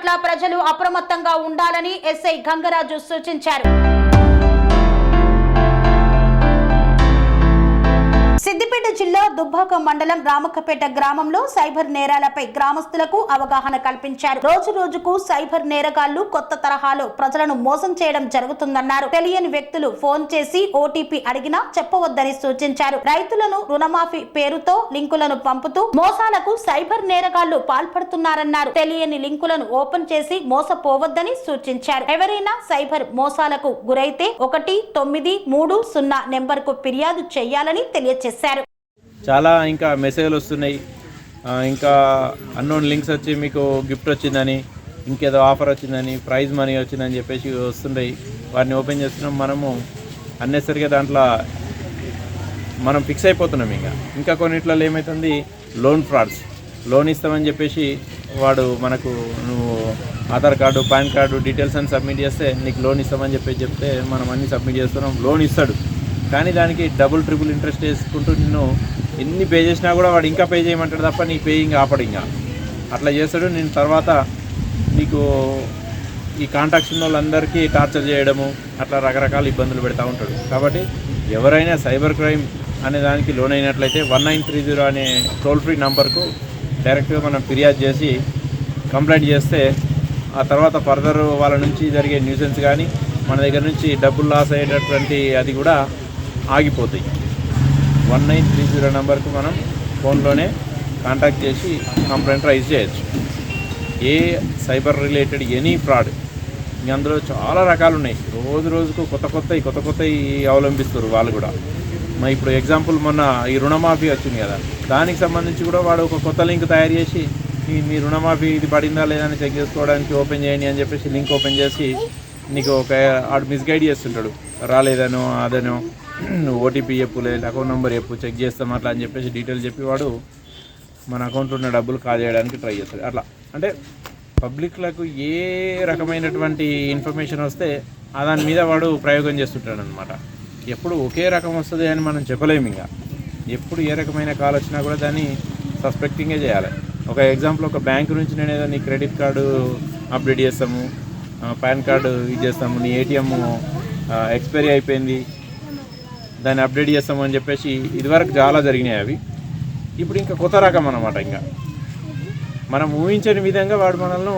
పట్ల ప్రజలు అప్రమత్తంగా ఉండాలని ఎస్ఐ గంగరాజు సూచించారు. సిద్దిపేట జిల్లా దుబ్బాక మండలం రామక్కపేట గ్రామంలో సైబర్ నేరాలపై గ్రామస్తులకు అవగాహన కల్పించారు. రోజు రోజుకు సైబర్ నేరగాళ్ళు కొత్త తరహాలో ప్రజలను మోసం చేయడం జరుగుతుందన్నారు. తెలియని వ్యక్తులు ఫోన్ చేసి ఓటీపీ అడిగినా చెప్పవద్దని సూచించారు. రైతులను రుణమాఫీ పేరుతో లింకులను పంపుతూ మోసాలకు సైబర్ నేరగాళ్ళు పాల్పడుతున్నారన్నారు. తెలియని లింకులను ఓపెన్ చేసి మోసపోవద్దని సూచించారు. ఎవరైనా సైబర్ మోసాలకు గురైతే ఒకటి తొమ్మిది మూడు సున్నా నెంబర్కు ఫిర్యాదు చేయాలని తెలియజేశారు. చాలా ఇంకా మెసేజ్లు వస్తున్నాయి. ఇంకా అన్నోన్ లింక్స్ వచ్చి మీకు గిఫ్ట్ వచ్చిందని ఇంకేదో ఆఫర్ వచ్చిందని ప్రైజ్ మనీ వచ్చిందని చెప్పేసి వస్తుంటాయి వాటిని ఓపెన్ చేస్తున్నాం. మనము అన్నెసరిగా దాంట్లో మనం ఫిక్స్ అయిపోతున్నాం ఇంకా. ఇంకా కొన్నిట్లలో ఏమవుతుంది లోన్ ఫ్రాడ్స్ లోన్ ఇస్తామని చెప్పేసి వాడు మనకు నువ్వు Aadhaar card PAN card details అని సబ్మిట్ చేస్తే నీకు లోన్ ఇస్తామని చెప్పేసి చెప్తే మనం అన్ని సబ్మిట్ చేస్తున్నాం. లోన్ ఇస్తాడు. కానీ దానికి డబుల్ ట్రిపుల్ ఇంట్రెస్ట్ వేసుకుంటూ నిన్ను ఎన్ని పే చేసినా కూడా వాడు ఇంకా పే చేయమంటాడు తప్ప నీ పేయింగ్ ఆపడు ఇంకా. అట్లా చేస్తాడు. నేను తర్వాత నీకు ఈ కాంటాక్ట్స్ ఉన్న వాళ్ళందరికీ టార్చర్ చేయడము అట్లా రకరకాల ఇబ్బందులు పెడతా ఉంటాడు. కాబట్టి ఎవరైనా సైబర్ క్రైమ్ అనే దానికి లోన్ అయినట్లయితే వన్ నైన్ త్రీ జీరో అనే టోల్ ఫ్రీ నంబర్కు డైరెక్ట్గా మనం ఫిర్యాదు చేసి కంప్లైంట్ చేస్తే ఆ తర్వాత ఫర్దర్ వాళ్ళ నుంచి జరిగే న్యూసెన్స్ కానీ మన దగ్గర నుంచి డబ్బులు లాస్ అయ్యేటటువంటి అది కూడా ఆగిపోతాయి. వన్ నైన్ త్రీ జీరో నెంబర్కు మనం ఫోన్లోనే కాంటాక్ట్ చేసి కంప్లైంట్ రైజ్ చేయొచ్చు. ఏ సైబర్ రిలేటెడ్ ఎనీ ఫ్రాడ్ ఇంక అందులో చాలా రకాలు ఉన్నాయి. రోజు రోజుకు కొత్త కొత్త కొత్త కొత్త అవలంబిస్తారు వాళ్ళు కూడా. మరి ఇప్పుడు ఎగ్జాంపుల్ మొన్న ఈ రుణమాఫీ వచ్చింది కదా దానికి సంబంధించి కూడా వాడు ఒక కొత్త లింక్ తయారు చేసి మీ రుణమాఫీ ఇది పడిందా లేదా అని చెక్ చేసుకోవడానికి ఓపెన్ చేయండి అని చెప్పేసి లింక్ ఓపెన్ చేసి నీకు ఒక ఆడు మిస్గైడ్ చేస్తుంటాడు. రాలేదనో అదనో ఓటీపీ చెప్పు లేదు అకౌంట్ నెంబర్ చెప్పు చెక్ చేస్తాం అట్లా అని చెప్పేసి డీటెయిల్ చెప్పి వాడు మన అకౌంట్లో ఉన్న డబ్బులు కాజేయడానికి ట్రై చేస్తాడు. అట్లా. అంటే పబ్లిక్లకు ఏ రకమైనటువంటి ఇన్ఫర్మేషన్ వస్తే ఆ దాని మీద వాడు ప్రయోగం చేస్తుంటాడు అనమాట ఎప్పుడు ఒకే రకం వస్తుంది అని మనం చెప్పలేము ఇంకా. ఎప్పుడు ఏ రకమైన కాల్ వచ్చినా కూడా దాన్ని సస్పెక్టింగే చేయాలి. ఒక ఎగ్జాంపుల్ ఒక బ్యాంక్ నుంచి నేను ఏదో నీ క్రెడిట్ కార్డు అప్డేట్ చేస్తాము పాన్ కార్డు ఇది చేస్తాము నీ ఏటీఎం ఎక్స్పైరీ అయిపోయింది దాన్ని అప్డేట్ చేస్తాము అని చెప్పేసి ఇదివరకు చాలా జరిగినాయి అవి. ఇప్పుడు ఇంకా కొత్త రకం అనమాట ఇంకా. మనం ఊహించని విధంగా వాడు మనల్ని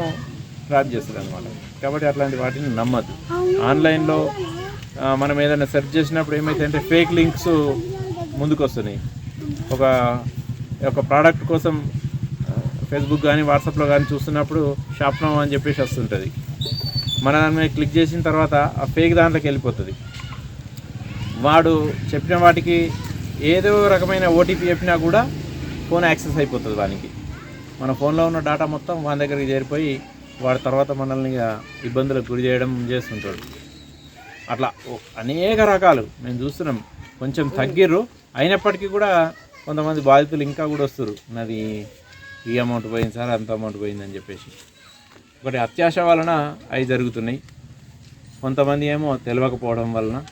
ట్రాప్ చేస్తాడు అనమాట కాబట్టి అట్లాంటి వాటిని నమ్మద్దు. ఆన్లైన్లో మనం ఏదైనా సెర్చ్ చేసినప్పుడు ఏమైతే ఫేక్ లింక్స్ ముందుకు వస్తున్నాయి ఒక ఒక ప్రోడక్ట్ కోసం ఫేస్బుక్ కానీ వాట్సాప్లో కానీ చూస్తున్నప్పుడు షాప్ నో అని చెప్పేసి వస్తుంటుంది. మన దాని మీద క్లిక్ చేసిన తర్వాత ఆ ఫేక్ దాంట్లోకి వెళ్ళిపోతుంది. వాడు చెప్పిన వాటికి ఏదో రకమైన ఓటీపీ చెప్పినా కూడా ఫోన్ యాక్సెస్ అయిపోతుంది వానికి. మన ఫోన్లో ఉన్న డేటా మొత్తం వాని దగ్గరికి చేరిపోయి వాడు తర్వాత మనల్ని ఇబ్బందులకు గురి చేయడం చేస్తుంటాడు. అట్లా ఓ- అనేక రకాలు మేము చూస్తున్నాం. కొంచెం తగ్గిర్రు. అయినప్పటికీ కూడా కొంతమంది బాధితులు ఇంకా కూడా వస్తారు నాది ఈ అమౌంట్ పోయింది సార్ అంత అమౌంట్ పోయిందని చెప్పేసి. ఒకటి అత్యాశ వలన అవి జరుగుతున్నాయి. కొంతమంది ఏమో తెలియకపోవడం వలన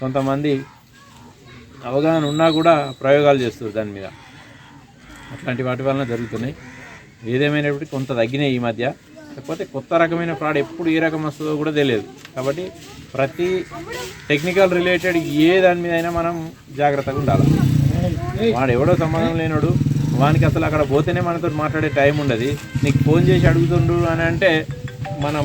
కొంతమంది అవగాహన ఉన్నా కూడా ప్రయోగాలు చేస్తారు దాని మీద. అట్లాంటి వాటి వలన జరుగుతున్నాయి. ఏదేమైనప్పటికీ కొంత తగ్గినాయి ఈ మధ్య. లేకపోతే కొత్త రకమైన ఫ్రాడ్ ఎప్పుడు ఏ రకం వస్తుందో కూడా తెలియదు. కాబట్టి ప్రతి టెక్నికల్ రిలేటెడ్ ఏ దాని మీద అయినా మనం జాగ్రత్తగా ఉండాలి. వాడు ఎవడో సంబంధం లేనోడు వానికి అసలు అక్కడ పోతేనే మనతో మాట్లాడే టైం ఉండదు. నీకు ఫోన్ చేసి అడుగుతుండు అని అంటే మనం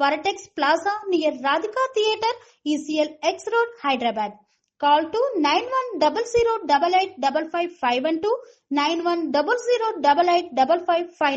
Varatex Plaza near Radhika Theatre, ECL X Road, Hyderabad. Call to 9100885551 to five.